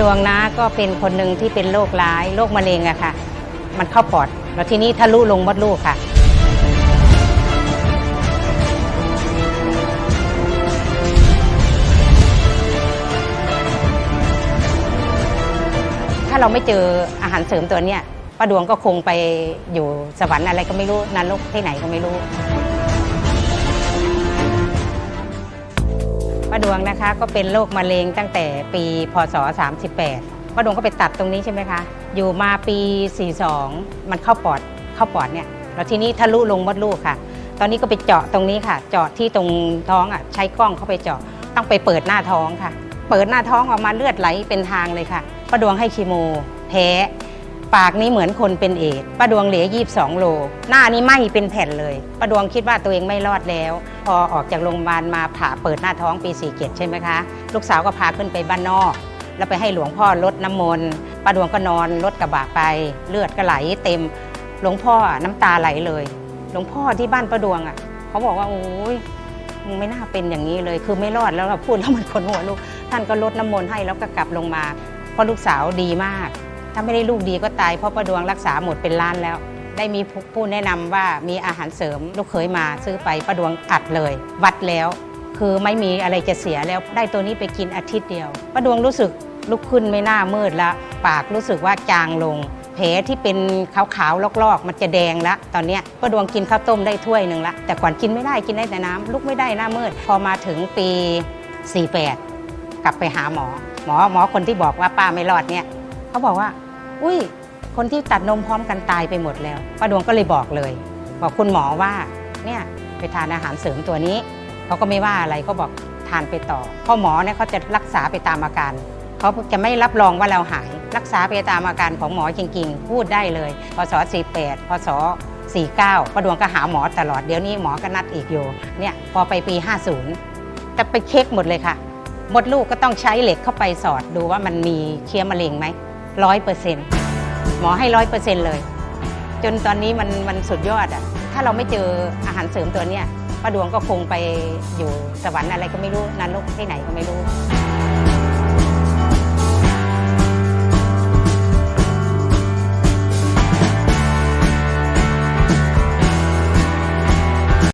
ดวงนะก็เป็นคนหนึ่งที่เป็นโรคร้ายโรคมะเร็งอะค่ะ มันเข้าปอด แล้วทีนี้ทะลุลงมดลูกค่ะ ถ้าเราไม่เจออาหารเสริมตัวเนี้ยป้าดวงก็คงไปอยู่สวรรค์อะไรก็ไม่รู้นรกที่ไหนก็ไม่รู้ ดวงนะคะก็เป็นโรคมะเร็งตั้งแต่ปีพศ 38ป้าดวงก็ไปตัดตรงนี้ใช่ไหมคะ อยู่มาปี 42 มันเข้าปอดเข้าปอดเนี่ยแล้วทีนี้ทะลุลงมดลูกค่ะ ตอนนี้ก็ไปเจาะตรงนี้ค่ะ เจาะที่ตรงท้องอะใช้กล้องเข้าไปเจาะต้องไปเปิดหน้าท้องค่ะ เปิดหน้าท้องออกมาเลือดไหลเป็นทางเลยค่ะป้าดวงให้คีโม แพ้ ปากนี้เหมือนคนเป็นเอดส์ป้าดวงเหลือ22โล หน้านี้ไหมเป็นแผ่นเลยป้าดวงคิดว่าตัวเองไม่รอดแล้ว พอออกจากโรงพยาบาลมาผ่าเปิดหน้าท้องปี47ใช่ไหมคะ ลูกสาวก็พาขึ้นไปบ้านนอก แล้วไปให้หลวงพ่อลดน้ำมนต์ป้าดวงก็นอนรถกระบะไป เลือดก็ไหลเต็ม หลวงพ่อน้ำตาไหลเลย หลวงพ่อที่บ้านป้าดวงอะ เขาบอกว่าโอ้ยมึงไม่น่าเป็นอย่างนี้เลย คือไม่รอดแล้วอะพูดแล้วมันคนหัวลูก ท่านก็ลดน้ำมนต์ให้แล้วก็กลับลงมาเพราะลูกสาวดีมาก ถ้าไม่ได้ลูกดีก็ตายเพราะป้าดวงรักษาหมดเป็นล้านแล้ว ได้มีผู้แนะนำว่ามีอาหารเสริมลูกเคยมาซื้อไปป้าดวงอัดเลย วัดแล้ว คือไม่มีอะไรจะเสียแล้วได้ตัวนี้ไปกินอาทิตย์เดียวป้าดวงรู้สึกลุกขึ้นไม่น่ามืดละปากรู้สึกว่าจางลงแผลที่เป็นขาวๆลอกๆ มันจะแดงละตอนเนี้ยป้าดวงกินข้าวต้มได้ถ้วยหนึ่งละแต่ก่อนกินไม่ได้กินได้แต่น้ำลุกไม่ได้หน้ามืด พอมาถึงปี 48 กลับไปหาหมอ หมอหมอคนที่บอกว่าป้าไม่รอดเนี่ย เขาบอกว่า อุ้ย คนที่ตัดนมพร้อมกันตายไปหมดแล้วป้าดวงก็เลยบอกเลย บอกคุณหมอว่าเนี่ยไปทานอาหารเสริมตัวนี้เขาก็ไม่ว่าอะไรเขาบอกทานไปต่อพ่อหมอเนี่ยเขาจะรักษาไปตามอาการเขาจะไม่รับรองว่าเราหาย รักษาไปตามอาการของหมอจริงๆ พูดได้เลยพศ48พศ49ป้าดวงก็หาหมอตลอดเดี๋ยวนี้หมอก็นัดอีกอยู่เนี่ยพอไปปี 50จะไปเช็คหมดเลยค่ะ หมดลูกก็ต้องใช้เหล็กเข้าไปสอดดูว่ามันมีเชื้อมะเร็งไหม ร้อยเปอร์เซ็นต์หมอให้ร้อยเปอร์เซ็นต์เลย จนตอนนี้มันมันสุดยอดอะถ้าเราไม่เจออาหารเสริมตัวเนี้ยป้าดวงก็คงไปอยู่สวรรค์อะไรก็ไม่รู้นรกที่ไหนก็ไม่รู้